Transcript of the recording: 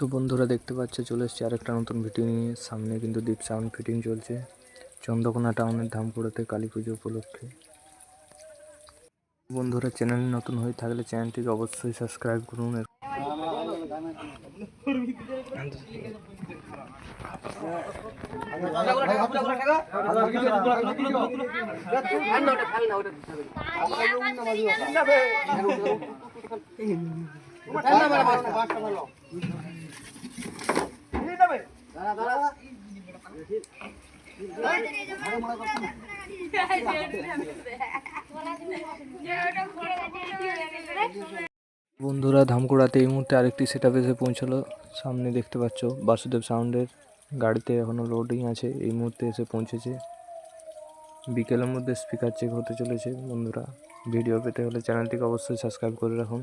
তো বন্ধুরা দেখতে পাচ্ছে, চলে এসেছি আরেকটা নতুন ভিডিও নিয়ে। সামনে কিন্তু দীপ সাউন্ড ফিটিং চলছে। চন্দ্রকোনা টাউনের ধামপুরাতে কালী পুজো উপলক্ষে। বন্ধুরা চ্যানেল নতুন হয়ে থাকলে চ্যানেলটিকে অবশ্যই সাবস্ক্রাইব করুন। বন্ধুরা, ধামকুড়াতে এই মুহূর্তে আরেকটি সেট আপ এসে পৌঁছলো। সামনে দেখতে পাচ্ছ বাসুদেব সাউন্ডের গাড়িতে এখনও লোডিং আছে। এই মুহূর্তে এসে পৌঁছেছে। বিকেলের মধ্যে স্পিকার চেক হতে চলেছে। বন্ধুরা ভিডিও পেতে হলে চ্যানেলটিকে অবশ্যই সাবস্ক্রাইব করে রাখুন।